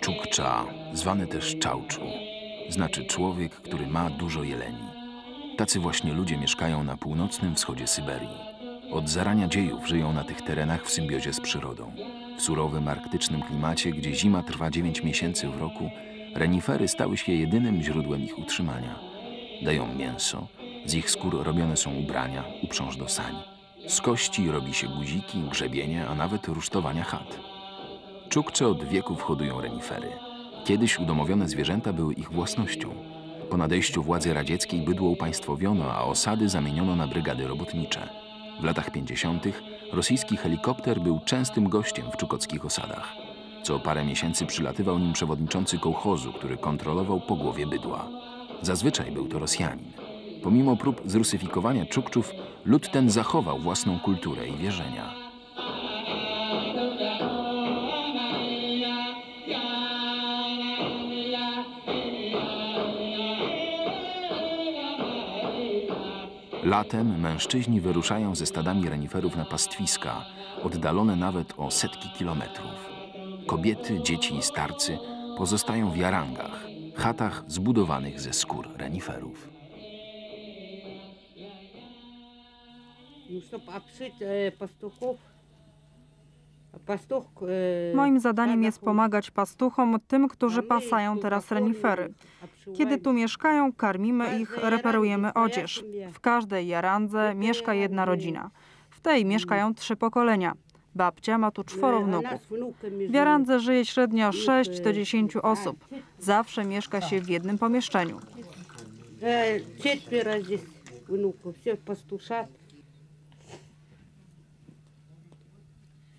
Czukcza, zwany też Czałczu, znaczy człowiek, który ma dużo jeleni. Tacy właśnie ludzie mieszkają na północnym wschodzie Syberii. Od zarania dziejów żyją na tych terenach w symbiozie z przyrodą. W surowym arktycznym klimacie, gdzie zima trwa 9 miesięcy w roku, renifery stały się jedynym źródłem ich utrzymania. Dają mięso, z ich skór robione są ubrania, uprząż do sań. Z kości robi się guziki, grzebienie, a nawet rusztowania chat. Czukcze od wieków hodują renifery. Kiedyś udomowione zwierzęta były ich własnością. Po nadejściu władzy radzieckiej bydło upaństwowiono, a osady zamieniono na brygady robotnicze. W latach 50. rosyjski helikopter był częstym gościem w czukockich osadach. Co parę miesięcy przylatywał nim przewodniczący kołchozu, który kontrolował pogłowie bydła. Zazwyczaj był to Rosjanin. Pomimo prób zrusyfikowania Czukczów, lud ten zachował własną kulturę i wierzenia. Latem mężczyźni wyruszają ze stadami reniferów na pastwiska, oddalone nawet o setki kilometrów. Kobiety, dzieci i starcy pozostają w jarangach, chatach zbudowanych ze skór reniferów. Ну, чтобы обшить э, пастухов. А Пастух... э, Moim zadaniem когда jest ходит, pomagać pastuchom, tym, którzy а мы pasają их teraz покормим, renifery. Kiedy обшиваем. tu mieszkają, karmimy ich, reperujemy odzież. W każdej jarandze mieszka jedna rodzina. W tej mieszkają trzy pokolenia. Babcia ma tu czworo Э, она wnuków. с внуками W живет. jarandze żyje średnio Их, 6 э, do 10 а, osób. Zawsze mieszka się w jednym pomieszczeniu. э, четверо здесь внуков, все пастушат.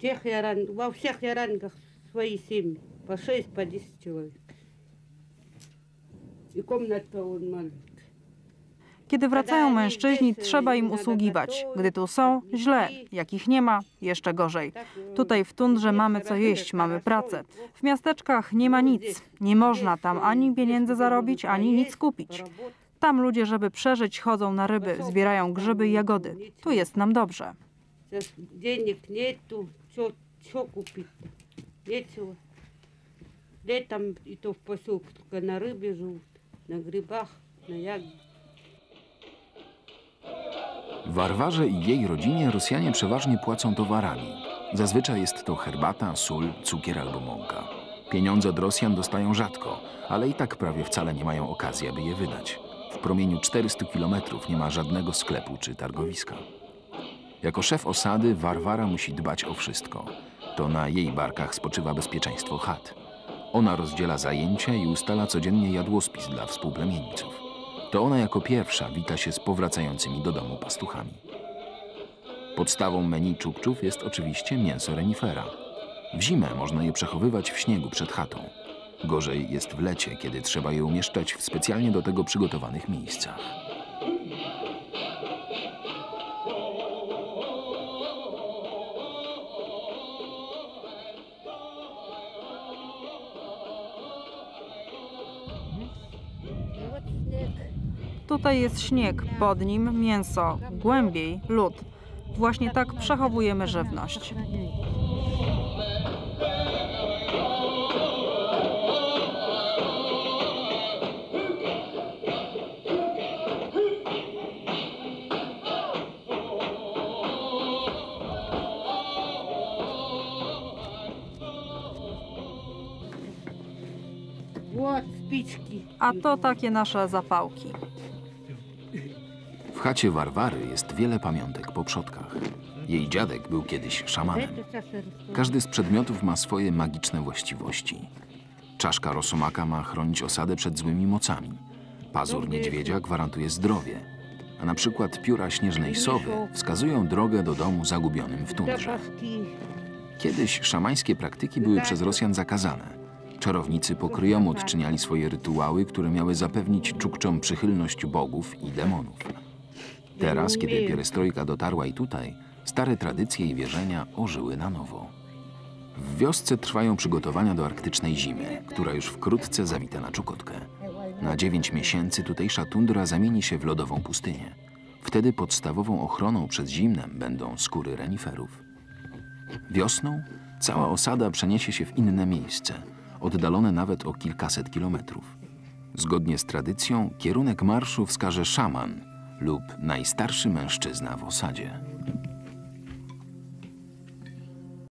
Всех яран, во всех ярангах свои семьи, по 6, по 10 человек. И комната он маленькая. Kiedy wracają mężczyźni, trzeba im usługiwać. Gdy tu są, źle. Jak ich nie ma, jeszcze gorzej. Tutaj w tundrze mamy co jeść, mamy pracę. W miasteczkach nie ma nic. Nie można tam ani pieniędzy zarobić, ani nic kupić. Tam ludzie, żeby przeżyć, chodzą na ryby, zbierają grzyby i jagody. Tu jest nam dobrze. Сейчас денег нету, что купить-то? Нечего. Летом и то в поселке только на рыбе живут, на грибах, на ягодах. W Warwarze i jej rodzinie Rosjanie przeważnie płacą towarami. Zazwyczaj jest to herbata, sól, cukier albo mąka. Pieniądze od Rosjan dostają rzadko, ale i tak prawie wcale nie mają okazji, aby je wydać. W promieniu 400 kilometrów nie ma żadnego sklepu czy targowiska. Jako szef osady Warwara musi dbać o wszystko. To na jej barkach spoczywa bezpieczeństwo chat. Ona rozdziela zajęcia i ustala codziennie jadłospis dla współplemieńców. To ona jako pierwsza wita się z powracającymi do domu pastuchami. Podstawą menu czukczów jest oczywiście mięso renifera. W zimę można je przechowywać w śniegu przed chatą. Gorzej jest w lecie, kiedy trzeba je umieszczać w specjalnie do tego przygotowanych miejscach. Tutaj jest śnieg, pod nim mięso, głębiej lód. Właśnie tak przechowujemy żywność. A to takie nasze zapałki. W chacie Warwary jest wiele pamiątek po przodkach. Jej dziadek był kiedyś szamanem. Każdy z przedmiotów ma swoje magiczne właściwości. Czaszka rosomaka ma chronić osadę przed złymi mocami. Pazur niedźwiedzia gwarantuje zdrowie. A na przykład pióra śnieżnej sowy wskazują drogę do domu zagubionym w tundrze. Kiedyś szamańskie praktyki były przez Rosjan zakazane, Czarownicy pokryjomu odczyniali swoje rytuały, które miały zapewnić czukczom przychylność bogów i demonów. Teraz, kiedy pierestrojka dotarła i tutaj, stare tradycje i wierzenia ożyły na nowo. W wiosce trwają przygotowania do arktycznej zimy, która już wkrótce zawita na Czukotkę. Na dziewięć miesięcy tutejsza tundra zamieni się w lodową pustynię. Wtedy podstawową ochroną przed zimnem będą skóry reniferów. Wiosną cała osada przeniesie się w inne miejsce, oddalone nawet o kilkaset kilometrów. Zgodnie z tradycją, kierunek marszu wskaże szaman lub najstarszy mężczyzna w osadzie.